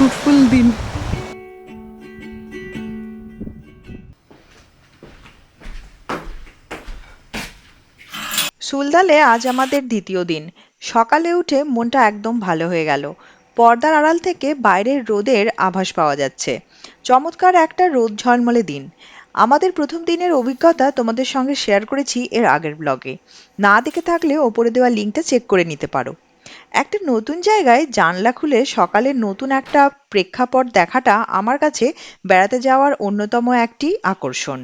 Fruitful দিন সুলদালে আজ আমাদের দ্বিতীয় দিন। সকালে উঠে মনটা একদম ভালো হয়ে গেল। পর্দার আড়াল থেকে বাইরের রোদের আভাস পাওয়া যাচ্ছে। চমৎকার একটা রোদ ঝলমলে দিন। আমাদের প্রথম দিনের অভিজ্ঞতা তোমাদের সঙ্গে শেয়ার করেছি এর আগের ব্লগে না দেখে থাকলে ওপরে দেওয়া লিঙ্কটা চেক করে নিতে পারো। একটা নতুন জায়গায় জানলা খুলে সকালের নতুন একটা প্রেক্ষাপট দেখাটা আমার কাছে বেড়াতে যাওয়ার অন্যতম একটি আকর্ষণ।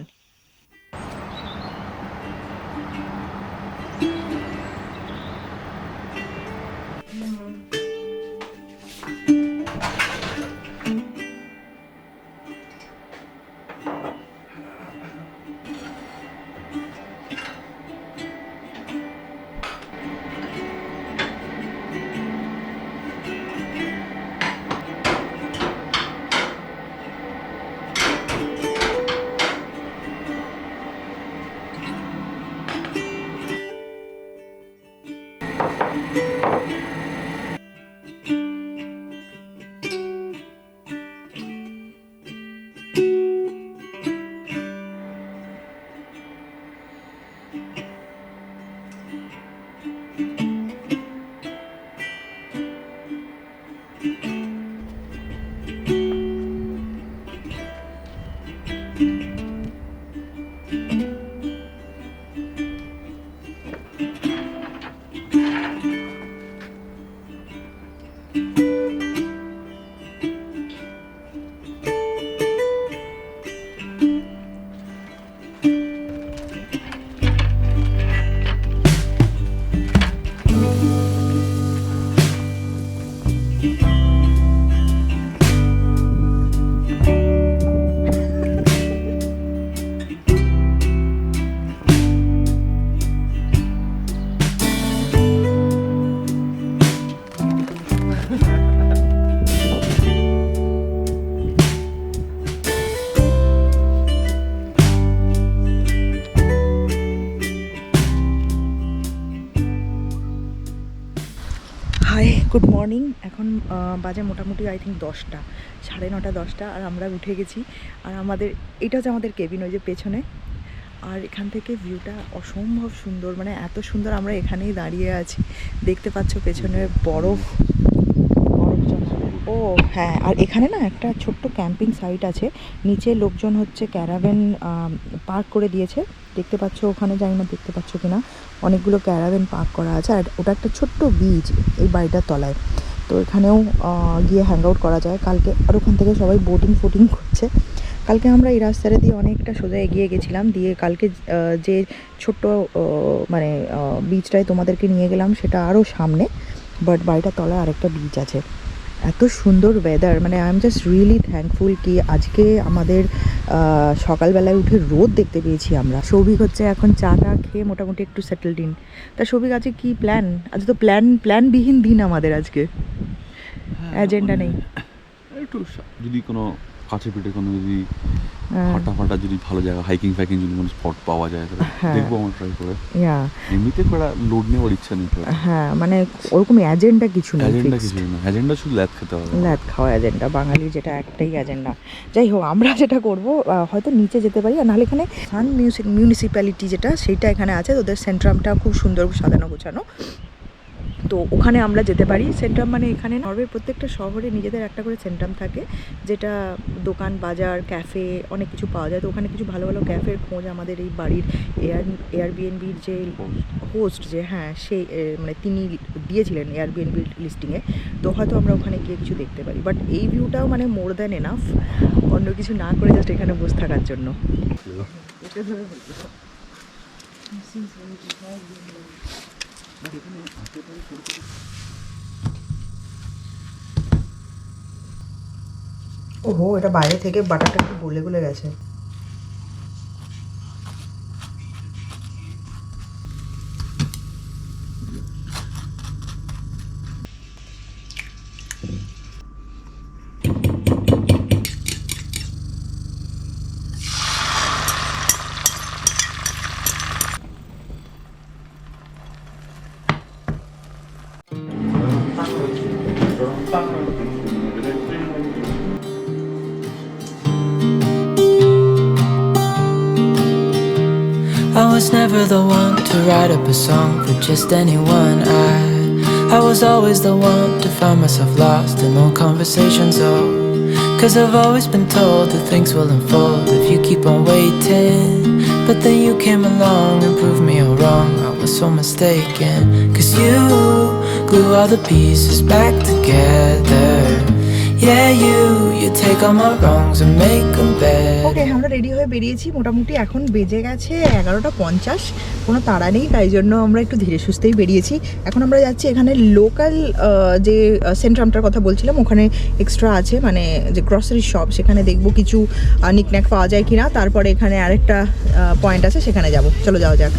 বাজে মোটামুটি আই থিঙ্ক দশটা, সাড়ে নটা, দশটা, আর আমরা উঠে গেছি। আর আমাদের, এটা হচ্ছে আমাদের কেবিন ওই যে পেছনে। আর এখান থেকে ভিউটা অসম্ভব সুন্দর মানে এত সুন্দর আমরা এখানেই দাঁড়িয়ে আছি। দেখতে পাচ্ছ পেছনে বরফ। ও হ্যাঁ আর এখানে না একটা ছোট্ট ক্যাম্পিং সাইট আছে। নিচে লোকজন হচ্ছে ক্যারাভেন পার্ক করে দিয়েছে। দেখতে পাচ্ছ ওখানে, জানি না দেখতে পাচ্ছ কিনা। অনেকগুলো ক্যারাভেন পার্ক করা আছে। আর ওটা একটা ছোট্ট বিচ এই বাড়িটার তলায়। তো এখানেও গিয়ে হ্যাং আউট করা যায়। কালকে আর ওখান থেকে সবাই বোটিং ফোটিং করছে। কালকে আমরা এই রাস্তাটা দিয়ে অনেকটা সোজা এগিয়ে গেছিলাম। দিয়ে কালকে যে ছোট্ট মানে বিচটায় তোমাদেরকে নিয়ে গেলাম, সেটা আরও সামনে। বাট বাড়িটার তলায় আরেকটা বিচ আছে। এত সুন্দর ওয়েদার মানে I am just really thankful কি আজকে আমাদের সকালবেলায় উঠে রোদ দেখতে পেয়েছি আমরা। সৌভিক হচ্ছে এখন চা টা খেয়ে মোটামুটি একটু সেটেলড ইন তা সৌভিক আজকে কি প্ল্যান আজ তো প্ল্যান প্ল্যানবিহীন দিন আমাদের আজকে। এজেন্ডা নেই। হ্যাঁ, একটু যদি কোনো কাছে পিঠে কোনো যদি হ্যাঁ। হাঁটা ফাটা যদি ভালো জায়গা হাইকিং ফাইকিং যদি কোনো স্পট পাওয়া যায় তাহলে হ্যাঁ। দেখব আমার ট্রাই করে। এমনিতে করা লোড নেওয়ার ইচ্ছা নেই হ্যাঁ মানে ওরকম এজেন্ডা কিছু নেই এজেন্ডা কিছু না এজেন্ডা শুধু ল্যাদ খেতে হবে। ল্যাদ খাওয়া এজেন্ডা বাঙালি যেটা একটাই এজেন্ডা যাই হোক আমরা যেটা করব হয়তো নিচে যেতে পারি আর নাহলে এখানে সান মিউনিসিপ্যালিটি যেটা সেইটা এখানে আছে ওদের সেন্ট্রামটা খুব সুন্দর সাজানো গোছানো। তো ওখানে আমরা যেতে পারি। সেন্ট্রাম মানে এখানে নরওয়ের প্রত্যেকটা শহরে নিজেদের একটা করে সেন্ট্রাম থাকে যেটা দোকান বাজার ক্যাফে অনেক কিছু পাওয়া যায়। তো ওখানে কিছু ভালো ভালো ক্যাফের খোঁজ আমাদের এই বাড়ির এয়ার এয়ারবিএনবির যে হোস্ট যে হ্যাঁ সেই মানে তিনি দিয়েছিলেন এয়ারবিএনবি লিস্টিংয়ে তো হয়তো আমরা ওখানে গিয়ে কিছু দেখতে পারি। বাট এই ভিউটাও মানে মোর দ্যান এনাফ অন্য কিছু না করে জাস্ট এখানে বসে থাকার জন্য। ওহো এটা বাইরে থেকে বাটারটা একটু গলে গলে গেছে। I was never the one to write up a song for just anyone. I, I was always the one to find myself lost in long conversations. Oh, cause I've always been told that things will unfold if you keep on waiting. But then you came along and proved me all wrong. I was so mistaken. Cause you glue all the pieces back together. ওকে আমরা ready হয়ে বেরিয়েছি। মোটামুটি এখন বেজে গেছে এগারোটা পঞ্চাশ। কোনো তাড়া নেই, তাই জন্য আমরা একটু ধীরে সুস্থেই বেরিয়েছি। এখন আমরা যাচ্ছি এখানে লোকাল যে সেন্ট্রামটার কথা বলছিলাম, ওখানে এক্সট্রা আছে মানে যে গ্রসারি শপ সেখানে দেখব কিছু নিকন্যাক পাওয়া যায় কিনা। তারপরে এখানে আরেকটা পয়েন্ট আছে, সেখানে যাব। চলো যাওয়া যাক।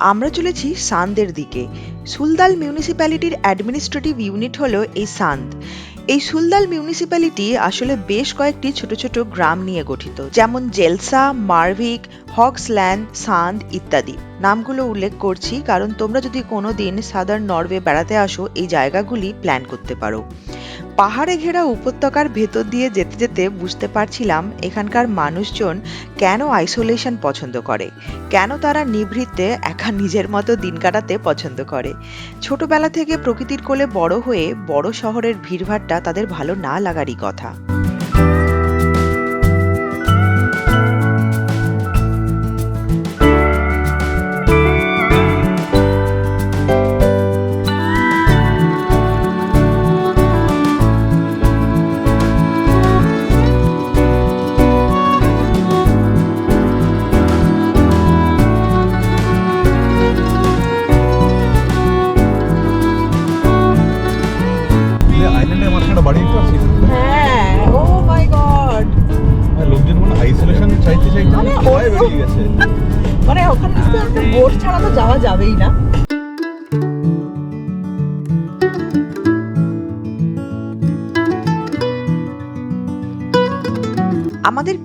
আমরা চলেছি সান্দের দিকে। সুলদাল মিউনিসিপ্যালিটির অ্যাডমিনিস্ট্রেটিভ ইউনিট হল এই সান্দ। এই সুলদাল মিউনিসিপ্যালিটি আসলে বেশ কয়েকটি ছোট ছোট গ্রাম নিয়ে গঠিত, যেমন জেলসা, মার্ভিক হক্সল্যান্ড সান্দ ইত্যাদি। নামগুলো উল্লেখ করছি, কারণ তোমরা যদি কোনো দিন সাদার্ন নরওয়ে বেড়াতে আসো, এই জায়গাগুলি প্ল্যান করতে পারো। পাহাড়ে ঘেরা উপত্যকার ভেতর দিয়ে যেতে যেতে বুঝতে পারছিলাম এখানকার মানুষজন কেন আইসোলেশন পছন্দ করে, কেন তারা নিভৃতে একা নিজের মতো দিন কাটাতে পছন্দ করে। ছোটবেলা থেকে প্রকৃতির কোলে বড় হয়ে বড় শহরের ভিড়ভাট্টা তাদের ভালো না লাগারই কথা।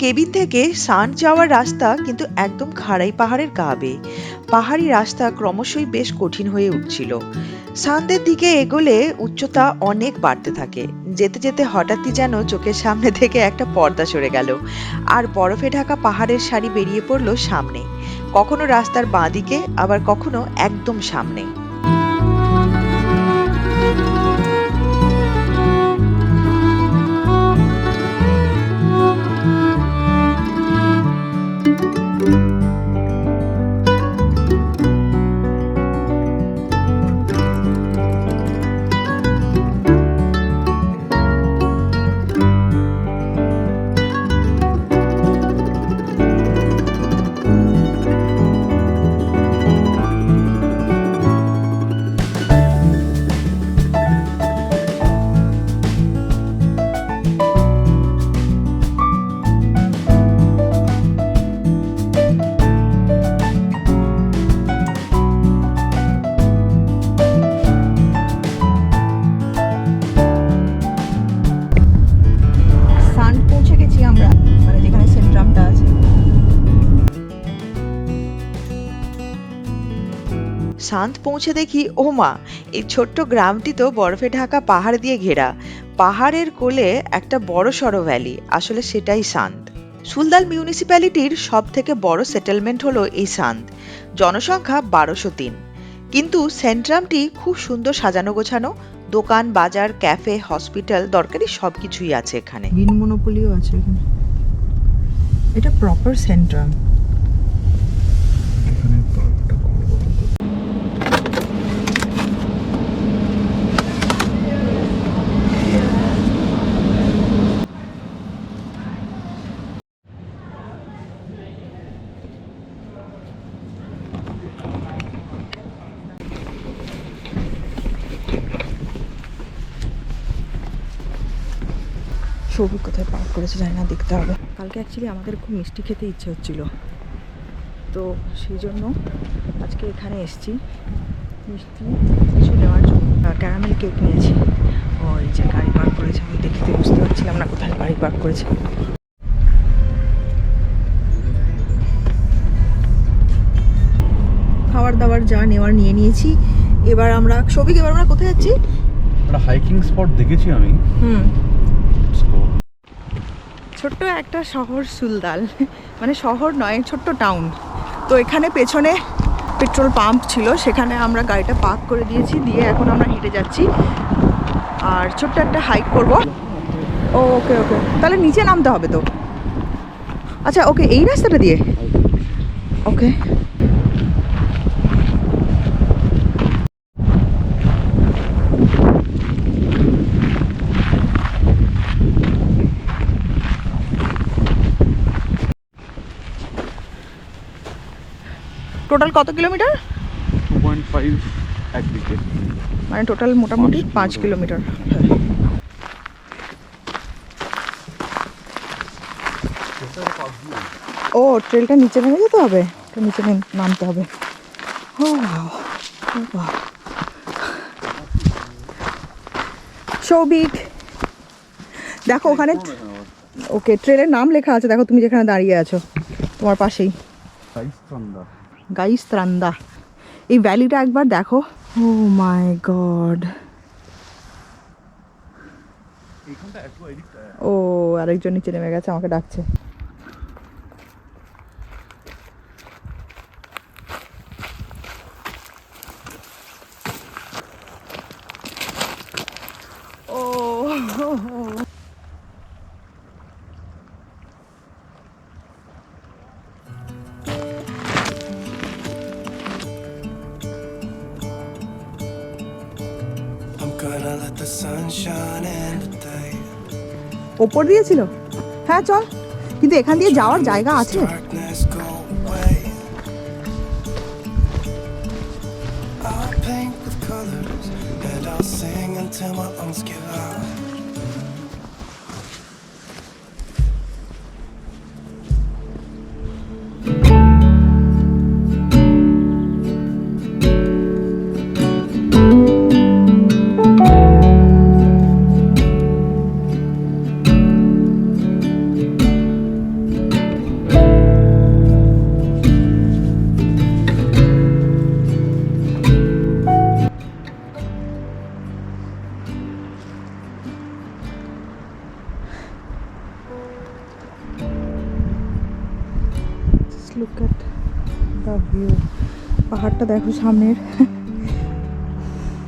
কেবিন থেকে সান যাওয়ার রাস্তা কিন্তু একদম খাড়াই পাহাড়ের গা বেয়ে পাহাড়ি রাস্তা ক্রমশই বেশ কঠিন হয়ে উঠছিল। সানদের দিকে এগোলে উচ্চতা অনেক বাড়তে থাকে। যেতে যেতে হঠাৎই যেন চোখের সামনে থেকে একটা পর্দা সরে গেল। আর বরফে ঢাকা পাহাড়ের সারি বেরিয়ে পড়ল সামনে। কখনো রাস্তার বাঁ দিকে আবার কখনো একদম সামনে। শান্ত পৌঁছে দেখি ও মা এই ছোট্ট গ্রামটি তো বরফে ঢাকা পাহাড় দিয়ে ঘেরা। পাহাড়ের কোলে একটা বড় সড়ো ভ্যালি, আসলে সেটাই শান্ত। সুলদাল মিউনিসিপ্যালিটির সব থেকে বড় সেটেলমেন্ট হলো এই শান্ত। জনসংখ্যা বারোশো তিন। কিন্তু সেন্ট্রামটি খুব সুন্দর সাজানো গোছানো, দোকান, বাজার, ক্যাফে, হসপিটাল, দরকারি সবকিছুই আছে এখানে। মনোপলিও আছে এখানে। এটা প্রপার সেন্ট্রাম। সবুজ কোথায় পার্ক করেছে জানি না দেখতে হবে। কালকে অ্যাকচুয়ালি আমাদের খুব মিষ্টি খেতে ইচ্ছে হচ্ছিল। তো সেই জন্য আজকে এখানে এসেছি। মিষ্টি কিছু নেওয়ার জন্য। ক্যারামেল কেক নিয়েছি। ওই যে গাড়ি পার্ক করেছে আমি দেখতে বুঝতে পারছিলাম না কোথায় গাড়ি পার্ক করেছে। খাবার দাবার যা নেওয়ার নিয়ে নিয়েছি। এবার আমরা সবিক এবার আমরা কোথায় যাচ্ছি? একটা হাইকিং স্পট দেখেছি আমি। হুম. ছোট্ট একটা শহর সুলদাল মানে শহর নয়, ছোট্ট টাউন তো এখানে পেছনে পেট্রোল পাম্প ছিল, সেখানে আমরা গাড়িটা পার্ক করে দিয়েছি, দিয়ে এখন আমরা হেঁটে যাচ্ছি। আর ছোট্ট একটা হাইক করব। ও ওকে ওকে তাহলে নিচে নামতে হবে তো? আচ্ছা ওকে এই রাস্তাটা দিয়ে? ওকে টোটাল কত কিলোমিটার? 2.5 একদিকে মানে টোটাল মোটামুটি পাঁচ কিলোমিটার। ও ট্রেলটা নিচে নেমে যেতে হবে? নিচে নেম- নামতে হবে। ও সৌভিক দেখো ওখানে ওকে ট্রেলের নাম লেখা আছে দেখো তুমি যেখানে দাঁড়িয়ে আছো তোমার পাশেই। গাইস্ত্রান্দা এই ভ্যালিটা একবার দেখো। ও মাই গড ও আরেকজন নিচে নেমে গেছে আমাকে ডাকছে। ওপর দিয়েছিল? হ্যাঁ চল। কিন্তু এখান দিয়ে যাওয়ার জায়গা আছে। দেখো সামনের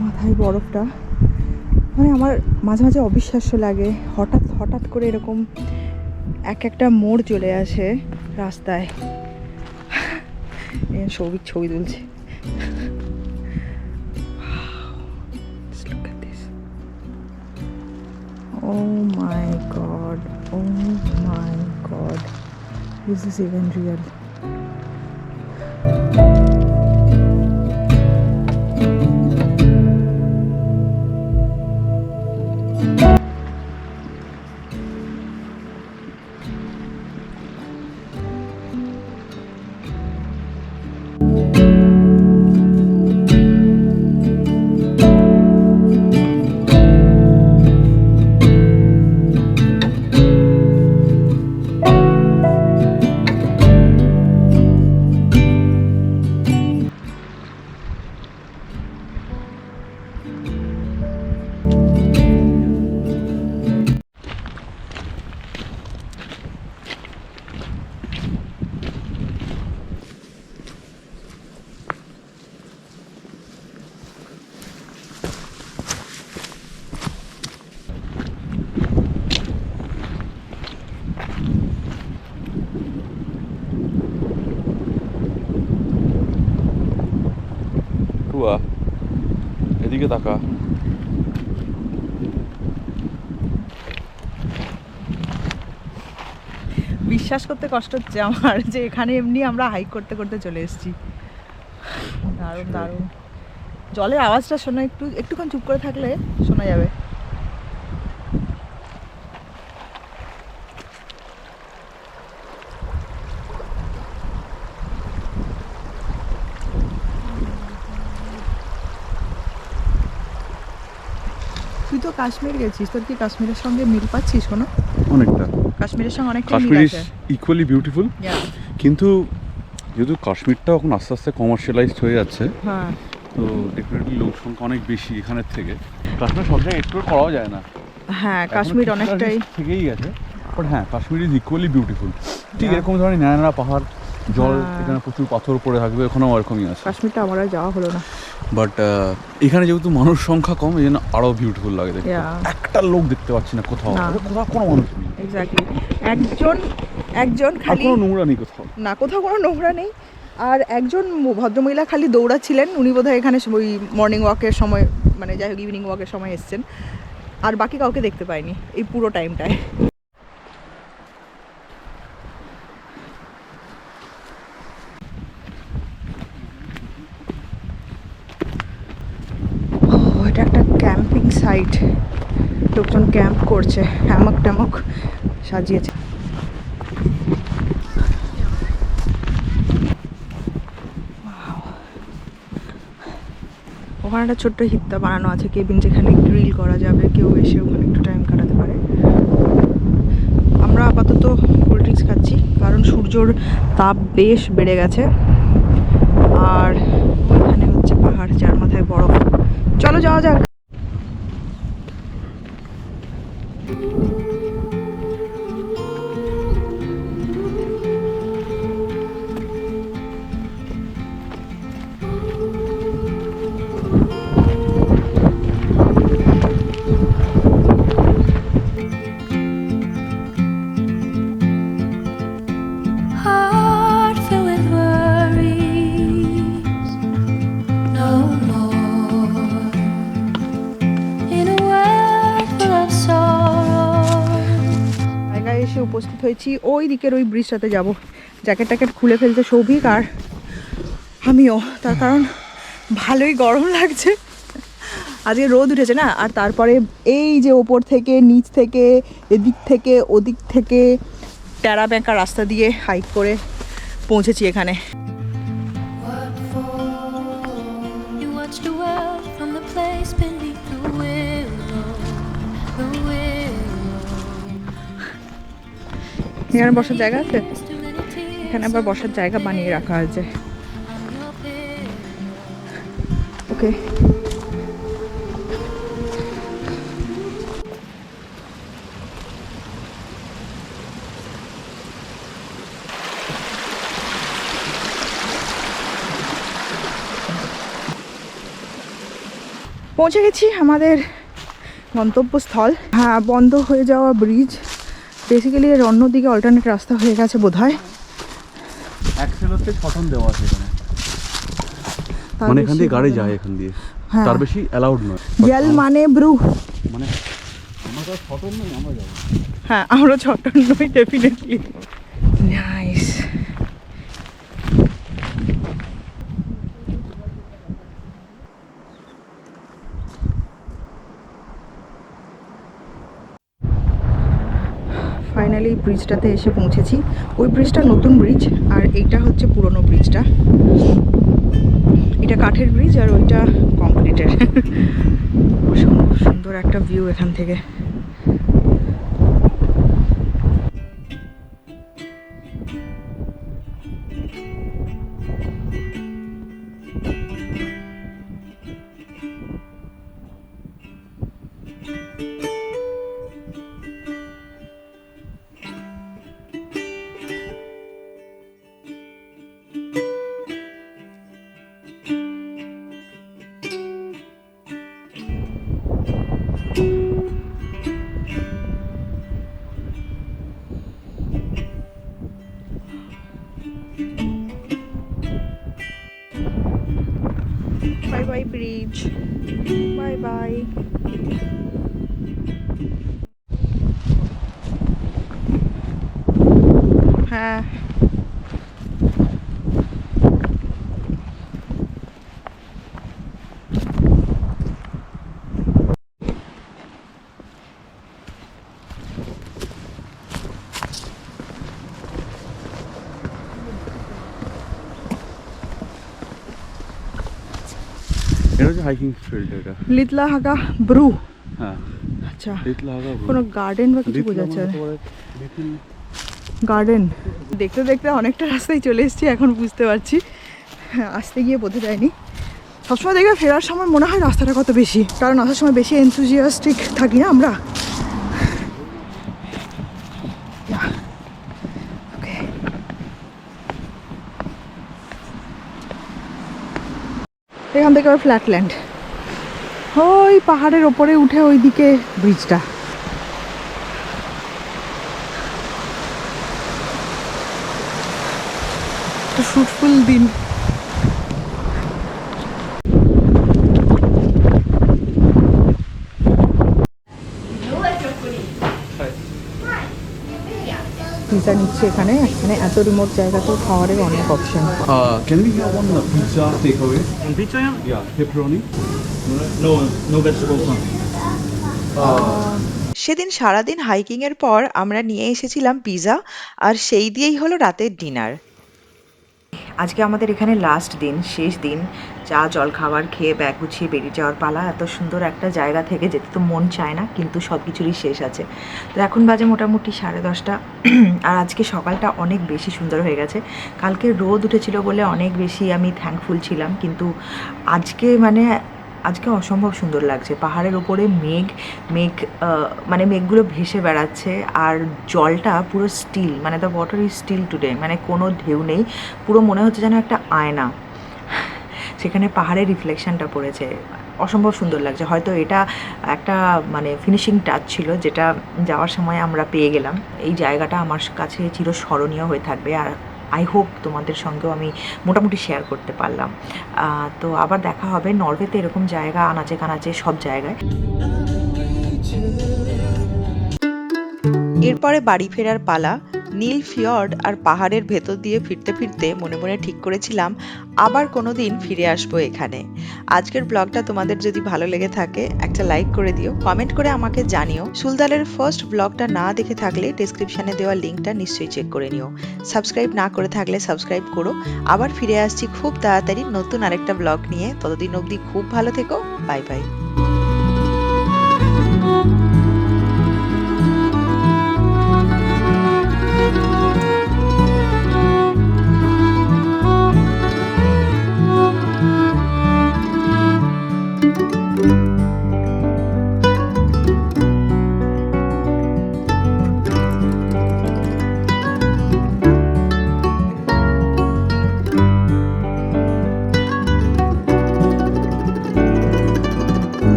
মাথায় বরফটা মানে আমার মাঝে মাঝে অবিশ্বাস্য লাগে হঠাৎ হঠাৎ করে এরকম এক একটা মোড় চলে আসে রাস্তায় সৌভিক ছবি তুলছে look at this. Oh my god. Oh my god. বিশ্বাস করতে কষ্ট হচ্ছে আমার যে এখানে এমনি আমরা হাইক করতে করতে চলে এসেছি। দারুণ দারুণ। জলের আওয়াজটা শোনা একটু একটুক্ষণ চুপ করে থাকলে শোনা যাবে। কাশ্মীর গেছিস তোর কি কাশ্মীরের সঙ্গে মিল পাচ্ছিস কোনো? অনেকটা। কাশ্মীরের সঙ্গে অনেকটা মিল কাশ্মীর ইজ আছে ইকুয়ালি বিউটিফুল কিন্তু যেহেতু কাশ্মীরটাও এখন আস্তে আস্তে কমার্শিয়ালাইজড হয়ে যাচ্ছে হ্যাঁ। তো ডেফিনেটলি লোক সংখ্যা অনেক বেশি এখানের থেকে। কাশ্মীর সব জায়গায় এক্সপ্লোর করাও যায় না। হ্যাঁ কাশ্মীর অনেকটাই থেকেই গেছে বাট হ্যাঁ কাশ্মীর ইজ ইকুয়ালি বিউটিফুল ঠিক এরকম ধরনের নানা নানা পাহাড় জল হ্যাঁ। এখানে প্রচুর পাথর পড়ে থাকবে ওখানেও এরকমই আছে। কাশ্মীরটা আমার যাওয়া হলো না। বাট এখানে যেহেতু মানুষ সংখ্যা কম এই জন্য আরও বিউটিফুল লাগে দেখতে। একটা লোক দেখতে পাচ্ছি না কোথাও। কোথাও কোনো মানুষ নেই। এক্স্যাক্টলি একজন একজন খালি কোনো নোংরা নেই কোথাও। না কোথাও কোনো নোংরা নেই। আর একজন ভদ্রমহিলা খালি দৌড়াচ্ছিলেন। উনি বোধহয় এখানে ওই মর্নিং ওয়াকের সময় মানে যাই হোক ইভিনিং ওয়াকের সময় এসছেন। আর বাকি কাউকে দেখতে পাইনি এই পুরো টাইমটায় ও এটা একটা ক্যাম্পিং সাইট লোকজন ক্যাম্প করছে, হ্যামক ট্যামক সাজিয়েছে। ওখানে একটা ছোট্ট হিত্তা বানানো আছে, কেবিন যেখানে গ্রিল করা যাবে, কেউ এসে ওখানে একটু টাইম কাটাতে পারে। আমরা আপাতত কোল্ড ড্রিঙ্কস খাচ্ছি, কারণ সূর্যর তাপ বেশ বেড়ে গেছে। আর ওখানে হচ্ছে পাহাড়, যার মাথায় বরফ। চলো যাওয়া যাক। এসে উপস্থিত হয়েছি। ওই দিকের ওই ব্রিজটাতে যাব। জ্যাকেট ট্যাকেট খুলে ফেলতে সৌভিক আর আমিও। তার কারণ ভালোই গরম লাগছে। আজকে রোদ উঠেছে না? আর তারপরে এই যে ওপর থেকে, নিচ থেকে, এদিক থেকে, ওদিক থেকে, ট্যারা ব্যাঁকা রাস্তা দিয়ে হাইক করে পৌঁছেছি এখানে। এখানে বসার জায়গা আছে? এখানে আবার বসার জায়গা বানিয়ে রাখা আছে. ওকে। পৌঁছে গেছি আমাদের গন্তব্যস্থল। হ্যাঁ বন্ধ হয়ে যাওয়া ব্রিজ বেসিক্যালি এর অন্যদিকে অল্টারনেট রাস্তা হয়ে গেছে বোধ হয় অ্যাক্সেল হচ্ছে ছটন দেওয়া আছে এখানে। মানে এখান দিয়ে গাড়ি যায় এখান দিয়ে। হ্যাঁ। তার বেশি অ্যালাউড নয়। জেল মানে ব্রু মানে আমরা ছটন নেই আমরা যাব। হ্যাঁ আমরা ছোট নই ডেফিনেটলি নাইস ফাইনালি ব্রিজটাতে এসে পৌঁছেছি। ওই ব্রিজটা নতুন ব্রিজ আর এইটা হচ্ছে পুরনো ব্রিজটা এটা কাঠের ব্রিজ আর ওইটা কংক্রিটের সুন্দর একটা ভিউ এখান থেকে। বাই ব্রিজ বাই বাই হ্যাঁ এটা হচ্ছে হাইকিং ফিল্ড এটা লিতলা হাগা ব্রু হ্যাঁ আচ্ছা লিতলা হাগা কোনো গার্ডেন বা কিছু বোঝা যাচ্ছে গার্ডেন দেখতে দেখতে অনেকটা রাস্তায় চলে এসেছি এখন বুঝতে পারছি। হ্যাঁ আসতে গিয়ে বোঝা যায়নি। সবসময় দেখবে ফেরার সময় মনে হয় রাস্তাটা কত বেশি কারণ আসার সময় বেশি এনথুজিয়াস্টিক থাকি না আমরা। এখান থেকে আবার ফ্ল্যাটল্যান্ড ওই পাহাড়ের ওপরে উঠে ওইদিকে ব্রিজটা একটা ফ্রুটফুল দিন। পিজা নিচ্ছে এখানে মানে এত রিমোট জায়গা তো খাওয়ারের অনেক option can we have one pizza take pizza takeaway? On pizza, yeah? Yeah, no no vegetables. সেদিন সারাদিন হাইকিংয়ের পর আমরা নিয়ে এসেছিলাম পিজা আর সেই দিয়েই হলো রাতের ডিনার আজকে আমাদের এখানে লাস্ট দিন, শেষ দিন। চা, জল খাবার খেয়ে ব্যাগ গুছিয়ে বেরিয়ে যাওয়ার পালা। এত সুন্দর একটা জায়গা থেকে যেতে তো মন চায় না, কিন্তু সব কিছুরই শেষ আছে। তো এখন বাজে মোটামুটি সাড়ে দশটা। আর আজকে সকালটা অনেক বেশি সুন্দর হয়ে গেছে। কালকে রোদ উঠেছিল বলে অনেক বেশি আমি থ্যাঙ্কফুল ছিলাম। কিন্তু আজকে মানে আজকে অসম্ভব সুন্দর লাগছে। পাহাড়ের ওপরে মেঘ মেঘ মানে মেঘগুলো ভেসে বেড়াচ্ছে আর জলটা পুরো স্টিল মানে the water is still today মানে কোনো ঢেউ নেই, পুরো মনে হচ্ছে যেন একটা আয়না। সেখানে পাহাড়ের রিফ্লেকশনটা পড়েছে। অসম্ভব সুন্দর লাগছে। হয়তো এটা একটা মানে ফিনিশিং টাচ ছিল, যেটা যাওয়ার সময় আমরা পেয়ে গেলাম। এই জায়গাটা আমার কাছে চিরস্মরণীয় হয়ে থাকবে আর আই হোপ তোমাদের সঙ্গেও আমি মোটামুটি শেয়ার করতে পারলাম। তো আবার দেখা হবে। নরওয়েতে এরকম জায়গা, আনাচে কানাচে সব জায়গায়। এরপরে বাড়ি ফেরার পালা। নীল ফিয়র্ড আর পাহাড়ের ভেতর দিয়ে ফিরতে ফিরতে মনে মনে ঠিক করেছিলাম, আবার কোনো দিন ফিরে আসব এখানে। আজকের ব্লগটা তোমাদের যদি ভালো লেগে থাকে, একটা লাইক করে দিও, কমেন্ট করে আমাকে জানিও। সুলতানের ফার্স্ট ব্লগটা না দেখে থাকলে ডিসক্রিপশনে দেওয়া লিঙ্কটা নিশ্চয়ই চেক করে নিও। সাবস্ক্রাইব না করে থাকলে সাবস্ক্রাইব করো। আবার ফিরে আসছি খুব তাড়াতাড়ি নতুন আরেকটা ব্লগ নিয়ে। ততদিন অবধি খুব ভালো থেকো। Bye bye.